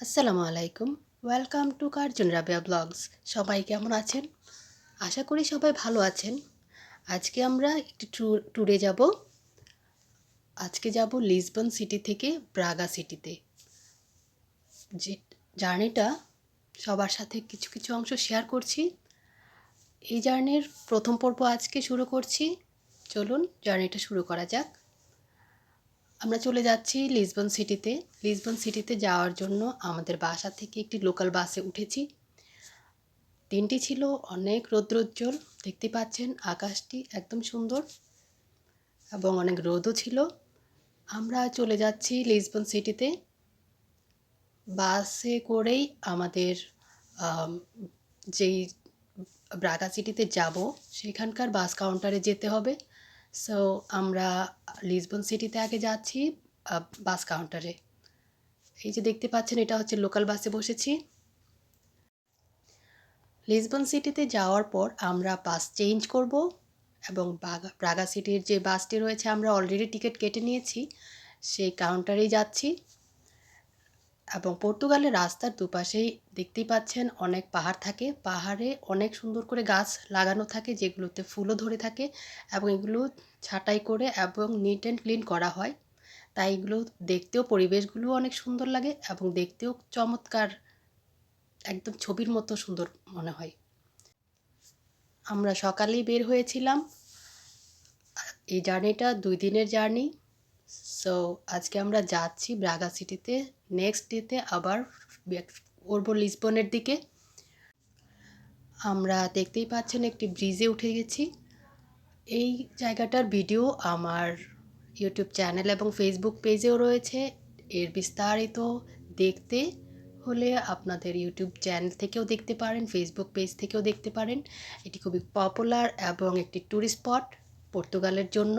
আসসালামু আলাইকুম। Welcome to Karjon Rabia blogs সবাই কেমন আছেন? আশা করি সবাই ভালো আছেন। আজকে আমরা একটি ট্যুরে যাব। আজকে যাব লিসবন সিটি থেকে ব্রাগা সিটিতে যে জার্নিটা সবার সাথে কিছু কিছু অংশ শেয়ার করছি। এই জার্নির প্রথম পর্ব আজকে শুরু করছি। চলুন জার্নিটা শুরু করা যাক। আমরা চলে যাচ্ছি লিসবন সিটিতে লিসবন সিটিতে যাওয়ার জন্য আমাদের বাসা থেকে একটি লোকাল বাসে উঠেছি। দিনটি ছিল অনেক রৌদ্রোজ্জ্বল, দেখতে পাচ্ছেন আকাশটি একদম সুন্দর এবং অনেক রোদও ছিল। আমরা চলে যাচ্ছি লিসবন সিটিতে বাসে করেই আমাদের যেই ব্রাগা সিটিতে যাব, সেখানকার বাস কাউন্টারে যেতে হবে। সো আমরা লিসবন সিটিতে আগে যাচ্ছি বাস কাউন্টারে এই যে দেখতে পাচ্ছেন, এটা হচ্ছে লোকাল বাসে বসেছি। লিসবন সিটিতে যাওয়ার পর আমরা বাস চেঞ্জ করব এবং ব্রাগা সিটির যে বাসটি রয়েছে, আমরা অলরেডি টিকিট কেটে নিয়েছি। সেই কাউন্টারেই যাচ্ছি। এবং পর্তুগালের রাস্তার দুপাশেই দেখতেই পাচ্ছেন অনেক পাহাড় থাকে। পাহাড়ে অনেক সুন্দর করে গাছ লাগানো থাকে, যেগুলোতে ফুলও ধরে থাকে এবং এগুলো ছাঁটাই করে এবং নিট অ্যান্ড ক্লিন করা হয়। তাই এগুলো দেখতেও পরিবেশগুলো অনেক সুন্দর লাগে এবং দেখতেও চমৎকার, একদম ছবির মতো সুন্দর মনে হয়। আমরা সকালেই বের হয়েছিলাম। এই জার্নিটা দুই দিনের জার্নি। সো আজকে আমরা যাচ্ছি ব্রাগা সিটিতে। নেক্সট ডেতে আবার করব লিসবনের দিকে। আমরা দেখতেই পাচ্ছেন একটি ব্রিজে উঠে গেছি। এই জায়গাটার ভিডিও আমার ইউটিউব চ্যানেল এবং ফেসবুক পেজেও রয়েছে। এর বিস্তারিত দেখতে হলে আপনাদের ইউটিউব চ্যানেল থেকেও দেখতে পারেন ফেসবুক পেজ থেকেও দেখতে পারেন। এটি খুবই পপুলার এবং একটি ট্যুরিস্ট স্পট পর্তুগালের জন্য।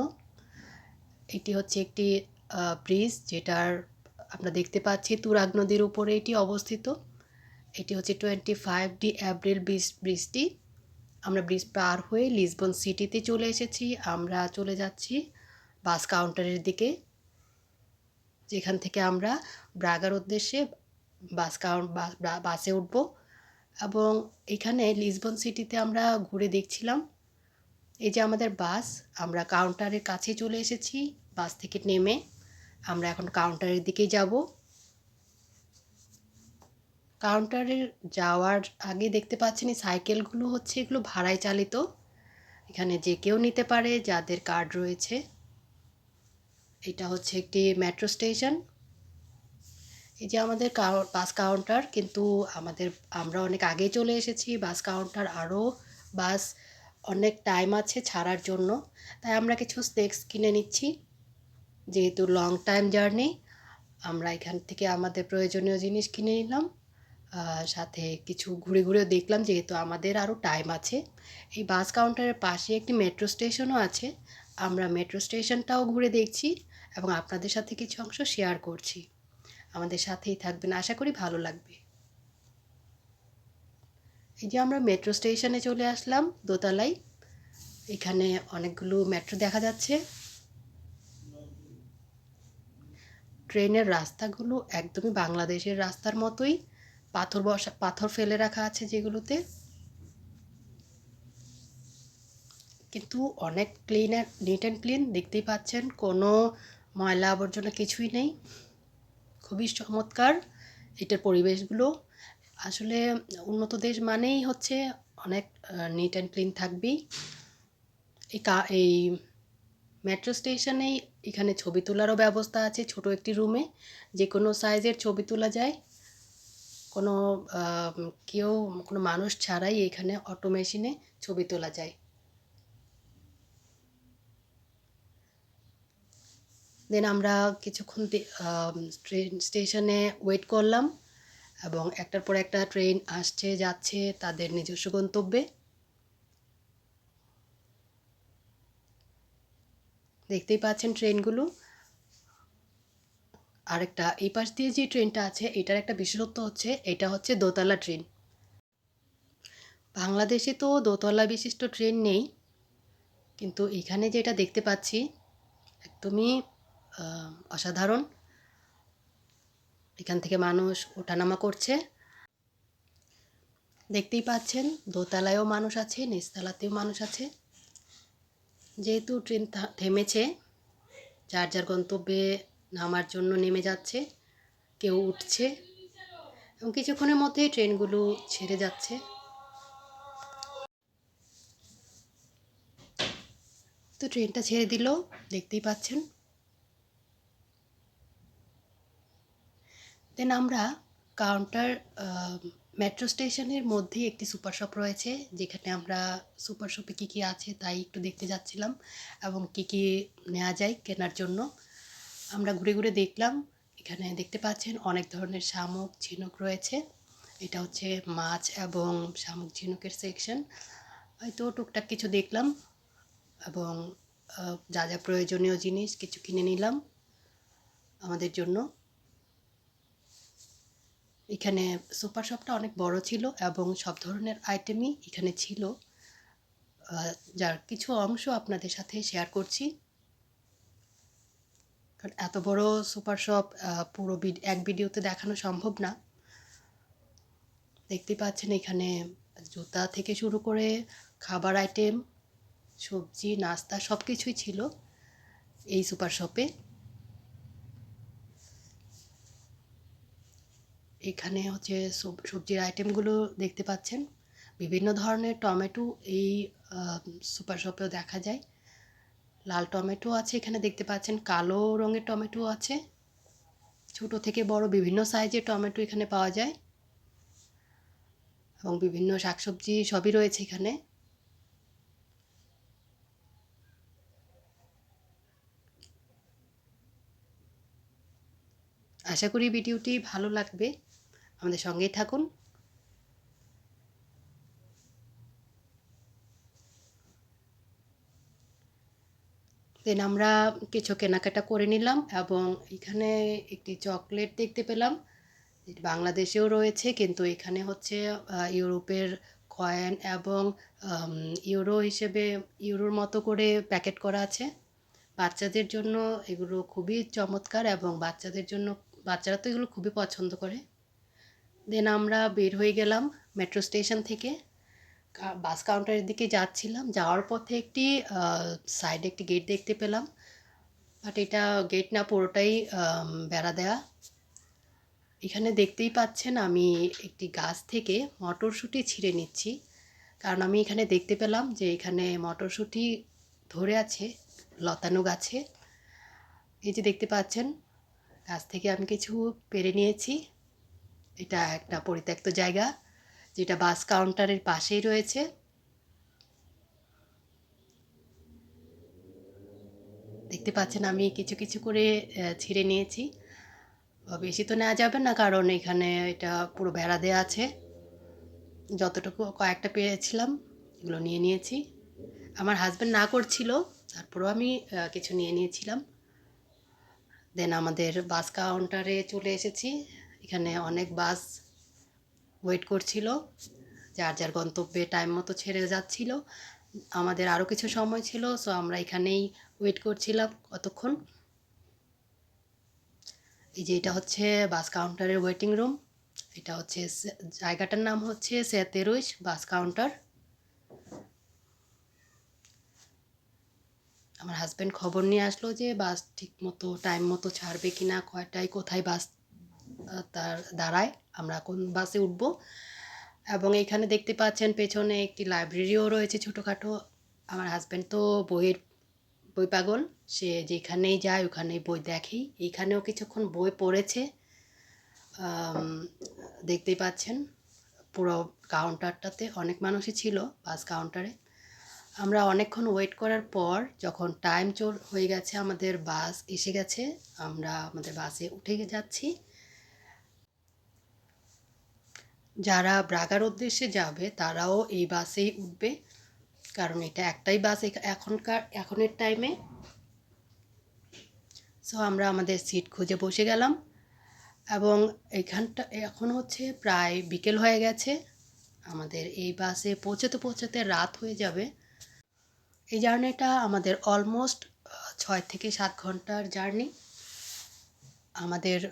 এটি হচ্ছে একটি ব্রিজ যেটার আমরা দেখতে পাচ্ছি তুরাগ নদীর উপরে এটি অবস্থিত। এটি হচ্ছে টোয়েন্টি ফাইভ ডি অ্যাপ্রিল ব্রিজ ব্রিজটি আমরা ব্রিজ পার হয়ে লিসবন সিটিতে চলে এসেছি। আমরা চলে যাচ্ছি বাস কাউন্টারের দিকে। যেখান থেকে আমরা ব্রাগার উদ্দেশ্যে বাস কাউন্ট বাসে উঠব এবং এখানে লিসবন সিটিতে আমরা ঘুরে দেখছিলাম। এই যে আমাদের বাস, আমরা কাউন্টারের কাছে চলে এসেছি। বাস থেকে নেমে আমরা এখন কাউন্টারের দিকে যাব। কাউন্টারে যাওয়ার আগে দেখতে পাচ্ছেন এই সাইকেলগুলো হচ্ছে, এগুলো ভাড়ায় চালিত। এখানে যে কেউ নিতে পারে, যাদের কার্ড রয়েছে। এটা হচ্ছে একটি মেট্রো স্টেশন এই যে আমাদের বাস কাউন্টার কিন্তু আমাদের, আমরা অনেক আগে চলে এসেছি। বাস কাউন্টার আরও বাস অনেক টাইম আছে ছাড়ার জন্য। তাই আমরা কিছু স্ন্যাক্স কিনে নিচ্ছি। যেহেতু লং টাইম জার্নি আমরা এখান থেকে আমাদের প্রয়োজনীয় জিনিস কিনে নিলাম। সাথে কিছু ঘুরে ঘুরেও দেখলাম যেহেতু আমাদের আরও টাইম আছে। এই বাস কাউন্টারের পাশে একটি মেট্রো স্টেশনও আছে। আমরা মেট্রো স্টেশনটাও ঘুরে দেখছি এবং আপনাদের সাথে কিছু অংশ শেয়ার করছি। আমাদের সাথেই থাকবেন, আশা করি ভালো লাগবে। এই যে আমরা মেট্রো স্টেশনে চলে আসলাম দোতলায়। এখানে অনেকগুলো মেট্রো দেখা যাচ্ছে। ট্রেনের রাস্তাগুলো একদমই বাংলাদেশের রাস্তার মতোই। পাথর বসা, পাথর ফেলে রাখা আছে যেগুলোতে। কিন্তু অনেক ক্লিন নিট অ্যান্ড ক্লিন দেখতেই পাচ্ছেন, কোনো ময়লা আবর্জনা কিছুই নেই। খুবই চমৎকার এটার পরিবেশগুলো। আসলে উন্নত দেশ মানেই হচ্ছে অনেক নিট অ্যান্ড ক্লিন থাকবেই। এই কা, এই মেট্রো স্টেশনেই এখানে ছবি তোলারও ব্যবস্থা আছে, ছোট একটি রুমে যে কোনো সাইজের ছবি তোলা যায়। কোনো কেউ, কোনো মানুষ ছাড়াই এখানে অটো মেশিনে ছবি তোলা যায়। দেন আমরা কিছুক্ষণ ট্রেন স্টেশনে ওয়েট করলাম এবং একটার পর একটা ট্রেন আসছে, যাচ্ছে তাদের নিজস্ব গন্তব্যে। দেখতেই পাচ্ছেন ট্রেনগুলো। আরেকটা, এই পাশ দিয়ে যে ট্রেনটা আছে, এটার একটা বিশেষত্ব হচ্ছে, এটা হচ্ছে দোতলা ট্রেন। বাংলাদেশে তো দোতলা বিশিষ্ট ট্রেন নেই, কিন্তু এখানে যেটা দেখতে পাচ্ছি, একদমই অসাধারণ। এখান থেকে মানুষ ওঠানামা করছে। দেখতেই পাচ্ছেন, দোতলায়ও মানুষ আছে, নিচতলাতেও মানুষ আছে। যেহেতু ট্রেন থেমেছে যার যার গন্তব্যে নামার জন্য নেমে যাচ্ছে, কেউ উঠছে, এবং কিছুক্ষণের মধ্যেই ট্রেনগুলো ছেড়ে যাচ্ছে। তো ট্রেনটা ছেড়ে দিল, দেখতেই পাচ্ছেন। দেন আমরা কাউন্টার মেট্রো স্টেশনের মধ্যেই একটি সুপার শপ রয়েছে, যেখানে আমরা সুপার শপে কী কী আছে তাই একটু দেখতে যাচ্ছিলাম এবং কী কী নেওয়া যায় কেনার জন্য। আমরা ঘুরে ঘুরে দেখলাম, এখানে দেখতে পাচ্ছেন অনেক ধরনের শামুক, ঝিনুক রয়েছে। এটা হচ্ছে মাছ এবং শামুক, ঝিনুকের সেকশন হয়তো টুকটাক কিছু দেখলাম এবং যা যা প্রয়োজনীয় জিনিস কিছু কিনে নিলাম আমাদের জন্য। এখানে সুপার শপটা অনেক বড় ছিল এবং সব ধরনের আইটেমই এখানে ছিল। যার কিছু অংশ আপনাদের সাথে শেয়ার করছি। কারণ এত বড় সুপার শপ পুরো এক ভিডিওতে দেখানো সম্ভব না। দেখতেই পাচ্ছেন এখানে জুতা থেকে শুরু করে খাবার আইটেম সবজি, নাস্তা সব কিছুই ছিল এই সুপার শপে। এখানে হচ্ছে সব- সবজির আইটেমগুলো দেখতে পাচ্ছেন। বিভিন্ন ধরনের টমেটো এই সুপার শপেও দেখা যায়। লাল টমেটো আছে এখানে দেখতে পাচ্ছেন, কালো রঙের টমেটো আছে। ছোট থেকে বড় বিভিন্ন সাইজের টমেটো এখানে পাওয়া যায়। এবং বিভিন্ন শাকসবজি সবই রয়েছে এখানে। আশা করি ভিডিওটি ভালো লাগবে। আমাদের সঙ্গেই থাকুন। দেন আমরা কিছু কেনাকাটা করে নিলাম এবং এখানে একটি চকলেট দেখতে পেলাম। বাংলাদেশেও রয়েছে কিন্তু এখানে হচ্ছে ইউরোপের কয়েন এবং ইউরো হিসেবে, ইউরোর মতো করে প্যাকেট করা আছে। বাচ্চাদের জন্য এগুলো খুবই চমৎকার এবং বাচ্চাদের জন্য, বাচ্চারা তো এগুলো খুবই পছন্দ করে। দেন আমরা বের হয়ে গেলাম মেট্রো স্টেশন থেকে। বাস কাউন্টারের দিকে যাচ্ছিলাম। যাওয়ার পথে একটি সাইডে একটি গেট দেখতে পেলাম। বাট এটা গেট না পুরোটাই বেড়া দেয়া। এখানে দেখতেই পাচ্ছেন আমি একটি গাছ থেকে মটরশুঁটি ছিঁড়ে নিচ্ছি। কারণ আমি এখানে দেখতে পেলাম যে এখানে মটরশুঁটি ধরে আছে, লতানো গাছে। এই যে দেখতে পাচ্ছেন, গাছ থেকে আমি কিছু পেরে নিয়েছি। এটা একটা পরিত্যক্ত জায়গা, যেটা বাস কাউন্টারের পাশেই রয়েছে। দেখতে পাচ্ছেন আমি কিছু কিছু করে ছিঁড়ে নিয়েছি। বেশি তো নেওয়া যাবে না, কারণ এখানে এটা পুরো বেড়া দেওয়া আছে। যতটুকু কয়েকটা পেয়েছিলাম, এগুলো নিয়ে নিয়েছি। আমার হাজব্যান্ড না করছিল, তারপরেও আমি কিছু নিয়ে নিয়েছিলাম। দেন আমাদের বাস কাউন্টারে চলে এসেছি। এখানে অনেক বাস ওয়েট করছিল, যার যার গন্তব্যে টাইম মতো ছেড়ে যাচ্ছিল। আমাদের আরও কিছু সময় ছিল সো আমরা এখানেই ওয়েট করছিলাম কতক্ষণ। এই যে এটা হচ্ছে বাস কাউন্টারের ওয়েটিং রুম এটা হচ্ছে জায়গাটার নাম হচ্ছে সেতেরুইশ বাস কাউন্টার আমার হাজব্যান্ড খবর নিয়ে আসলো যে বাস ঠিক মতো টাইম মতো ছাড়বে কি না কয়টায়, কোথায় বাস তার দাঁড়ায় আমরা কোন বাসে উঠব। এবং এখানে দেখতে পাচ্ছেন পেছনে একটি লাইব্রেরিও রয়েছে ছোটোখাটো। আমার হাজব্যান্ড তো বইয়ের বই পাগল। সে যেখানেই যায় ওখানেই বই দেখেই। এইখানেও কিছুক্ষণ বই পড়েছে। দেখতেই পাচ্ছেন পুরো কাউন্টারটাতে অনেক মানুষই ছিল বাস কাউন্টারে আমরা অনেকক্ষণ ওয়েট করার পর যখন টাইম চল হয়ে গেছে, আমাদের বাস এসে গেছে, আমরা আমাদের বাসে উঠে যাচ্ছি। যারা ব্রাগার উদ্দেশ্যে যাবে, তারাও এই বাসেই উঠবে। কারণ এটা একটাই বাস এখ- এখনকার, এখনের টাইমে সো আমরা আমাদের সিট খুঁজে বসে গেলাম। এবং এখানটা, এখন হচ্ছে প্রায় বিকেল হয়ে গেছে। আমাদের এই বাসে পৌঁছতে পৌঁছতে রাত হয়ে যাবে। এই জার্নিটা আমাদের অলমোস্ট ছয় থেকে সাত ঘণ্টার জার্নি। আমাদের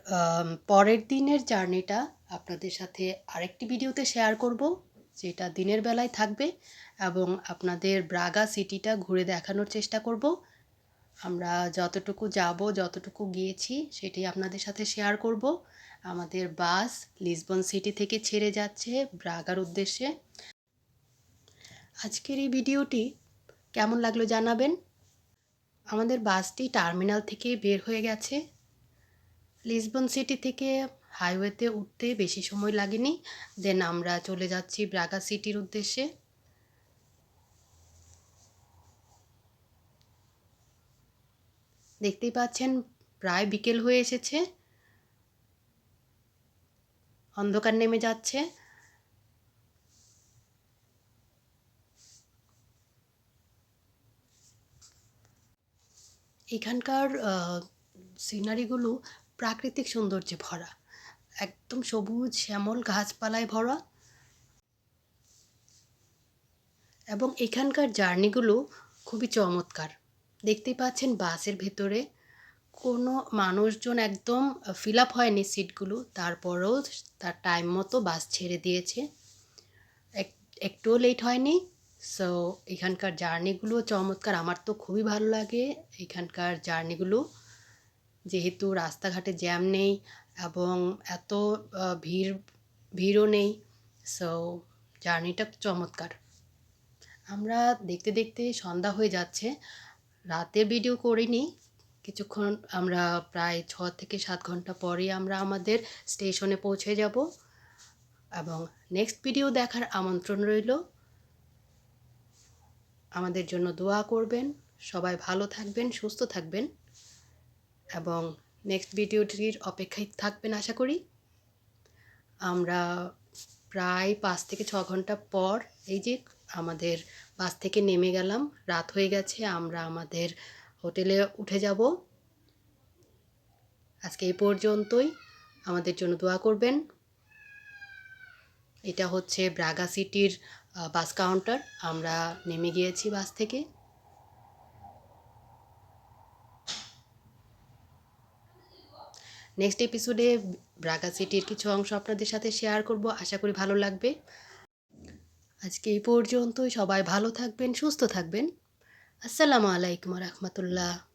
পরের দিনের জার্নিটা আপনাদের সাথে আরেকটি ভিডিওতে শেয়ার করব, যেটা দিনের বেলায় থাকবে এবং আপনাদের ব্রাগা সিটিটা ঘুরে দেখানোর চেষ্টা করব। আমরা যতটুকু যাব, যতটুকু গিয়েছি সেটাই আপনাদের সাথে শেয়ার করব। আমাদের বাস লিসবন সিটি থেকে ছেড়ে যাচ্ছে ব্রাগার উদ্দেশ্যে। আজকের এই ভিডিওটি কেমন লাগল জানাবেন? আমাদের বাসটি টার্মিনাল থেকে বের হয়ে গেছে। লিসবন সিটি থেকে হাইওয়েতে উঠতে বেশি সময় লাগেনি। দেন আমরা চলে যাচ্ছি ব্রাগা সিটির উদ্দেশ্যে। দেখতেই পাচ্ছেন, প্রায় বিকেল হয়ে এসেছে। অন্ধকার নেমে যাচ্ছে। এখানকার সিনারিগুলো প্রাকৃতিক সৌন্দর্যে ভরা। একদম সবুজ শ্যামল গাছপালায় ভরা। এবং এখানকার জার্নিগুলো খুবই চমৎকার। দেখতেই পাচ্ছেন বাসের ভেতরে কোনো মানুষজন একদম ফিল আপ হয়নি সিটগুলো, তারপরেও তার টাইম মতো বাস ছেড়ে দিয়েছে। এক- একটুও লেট হয়নি। সো এখানকার জার্নিগুলো চমৎকার। আমার তো খুবই ভালো লাগে এখানকার জার্নিগুলো। যেহেতু রাস্তাঘাটে জ্যাম নেই এবং এত ভিড়, ভিড়ও নেই। সো জার্নিটা চমৎকার। আমরা দেখতে দেখতে সন্ধ্যা হয়ে যাচ্ছে। রাতে ভিডিও করিনি। কিছুক্ষণ আমরা প্রায় ছ থেকে সাত ঘণ্টা পরেই আমরা আমাদের স্টেশনে পৌঁছে যাব। এবং নেক্সট ভিডিও দেখার আমন্ত্রণ রইল। আমাদের জন্য দোয়া করবেন। সবাই ভালো থাকবেন, সুস্থ থাকবেন। এবং নেক্সট ভিডিওটির অপেক্ষায় থাকবেন আশা করি। আমরা প্রায় পাঁচ থেকে ছ ঘণ্টা পর এই যে আমাদের বাস থেকে নেমে গেলাম, রাত হয়ে গেছে, আমরা আমাদের হোটেলে উঠে যাব। আজকে এই পর্যন্তই। আমাদের জন্য দোয়া করবেন। এটা হচ্ছে ব্রাগা সিটির বাস কাউন্টার আমরা নেমে গিয়েছি বাস থেকে। নেক্সট এপিসোডে ব্রাগা সিটির কিছু অংশ আপনাদের সাথে শেয়ার করব। আশা করি ভালো লাগবে। আজকে এই পর্যন্তই। সবাই ভালো থাকবেন, সুস্থ থাকবেন। আসসালামু আলাইকুম রহমতুল্লাহ।